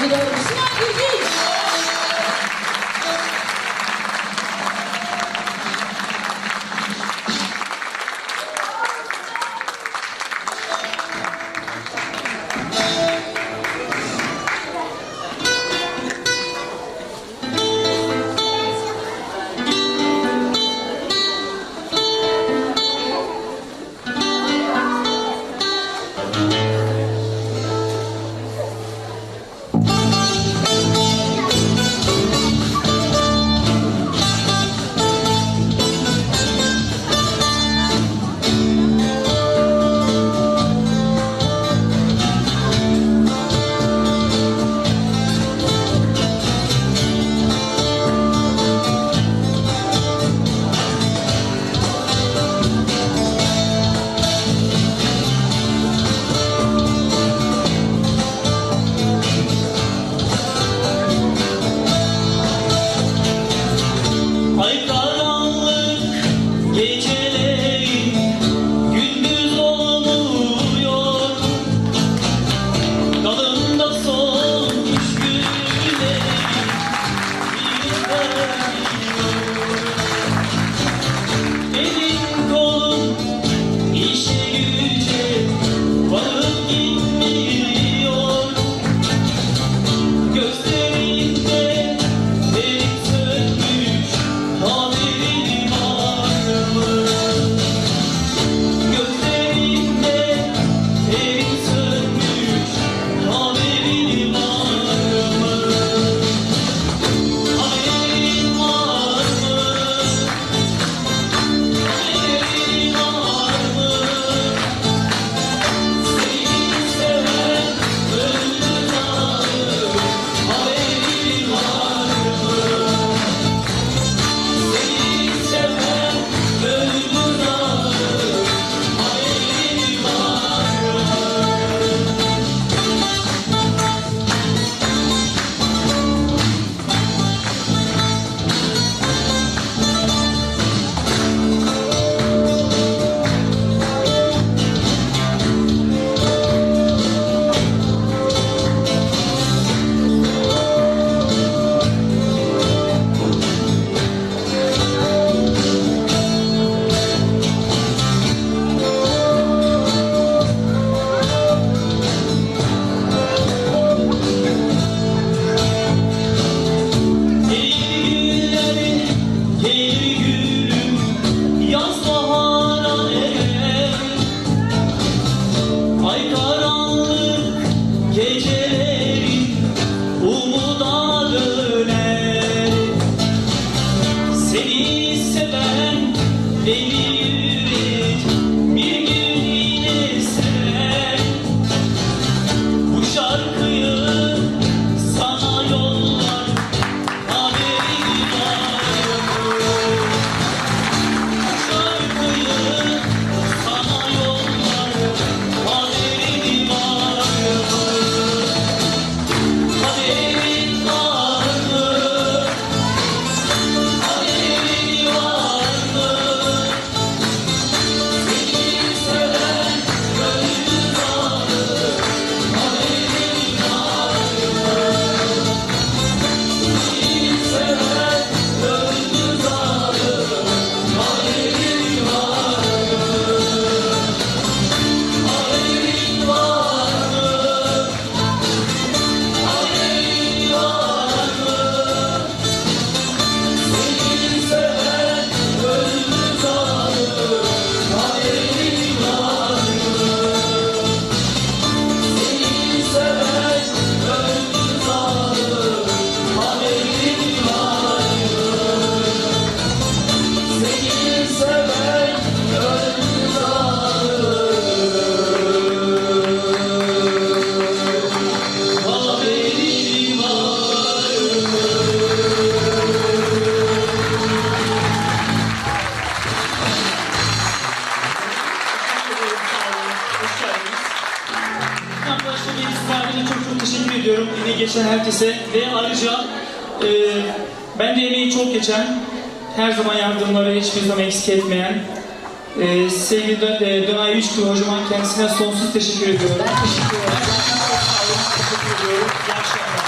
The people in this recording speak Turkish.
you know, it's not unique. baby Arkadaşlar benim sizlerle çok çok teşekkür ediyorum. Emeği geçen herkese ve ayrıca e, ben de emeği çok geçen, her zaman yardımları hiçbir zaman eksik etmeyen e, sevgili Dö- e, Dönay Üçkü hocama kendisine sonsuz teşekkür ediyorum. Ben teşekkür ederim. Teşekkür ediyorum. Akşamlar. Evet, alkışlar sus bana